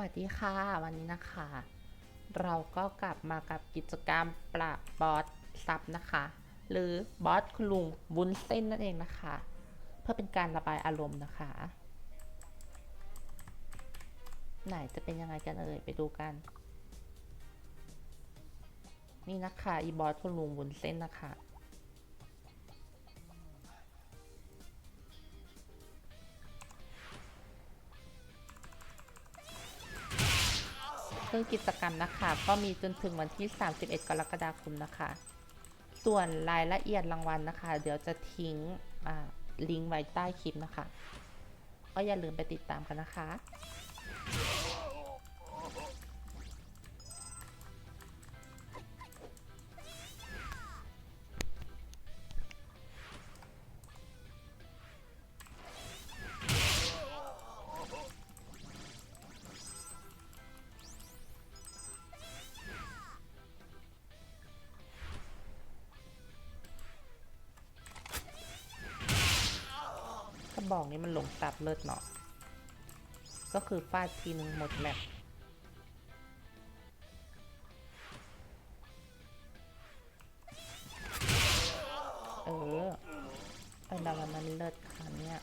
วัสดีค่ะ วันนี้นะคะ เราก็กลับมากับกิจกรรมปราบบอสซับนะคะ หรือบอสคุณลุงวุ้นเส้นนั่นเองนะคะ เพื่อเป็นการระบายอารมณ์นะคะ ไหนจะเป็นยังไงกันเอ่ยไปดูกัน นี่นะคะอีบอสคุณลุงวุ้นเส้นนะคะึ่งกิจกรรมนะคะ ก็มีจนถึงวันที่ 31 กรกฎาคมนะคะ ส่วนรายละเอียดรางวัลนะคะ เดี๋ยวจะทิ้งลิงก์ไว้ใต้คลิปนะคะ ก็อย่าลืมไปติดตามกันนะคะ บอกนี้มันหลงตับเลิศเนาะ ก็คือฟาดทีนึงหมดแมปเออไอ้ดาวมันเลิศค่ะเนี่ย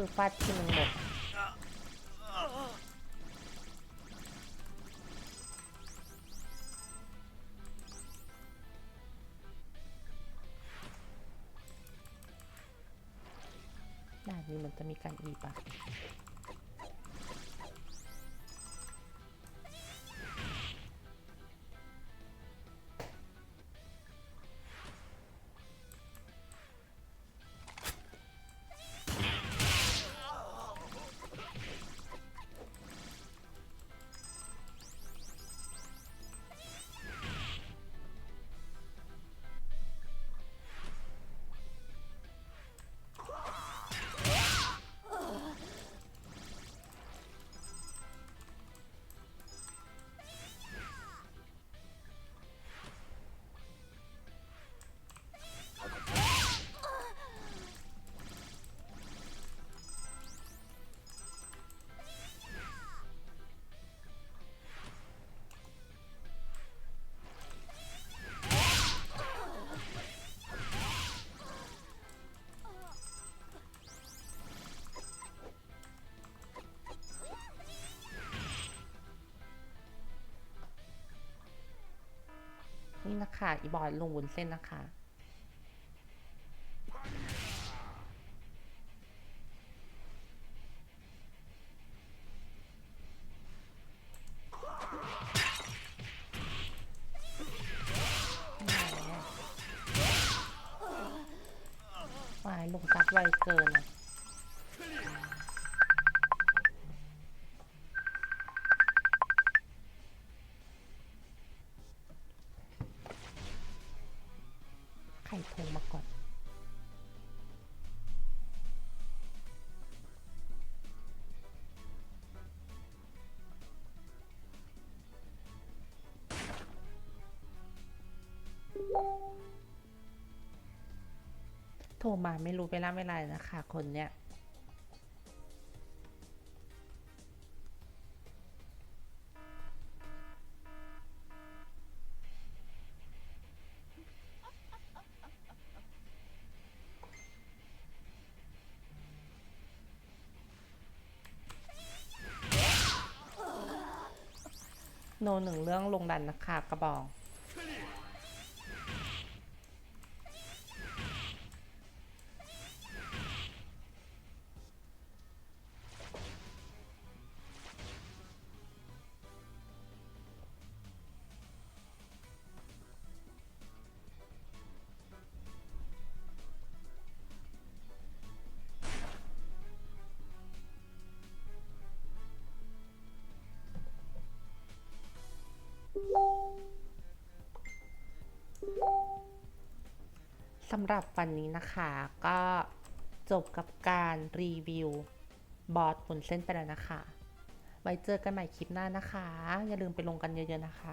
คือฟาดที่มึงหมดด่านนี้มันจะมีการอีปะ นี่นะคะอีบอยลงวุ้นเส้นนะคะวายลงตัดไวเกินอะ ครโทรมาก่อน โทรมาไม่รู้เวลาเวลานะคะ คนเนี้ย โนหนึ่งเรื่องลงดันนะคะกระบอง สำหรับวันนี้นะคะก็จบกับการรีวิวบอสบนเส้นไปแล้วนะคะ ไว้เจอกันใหม่คลิปหน้านะคะ อย่าลืมไปลงกันเยอะๆนะคะ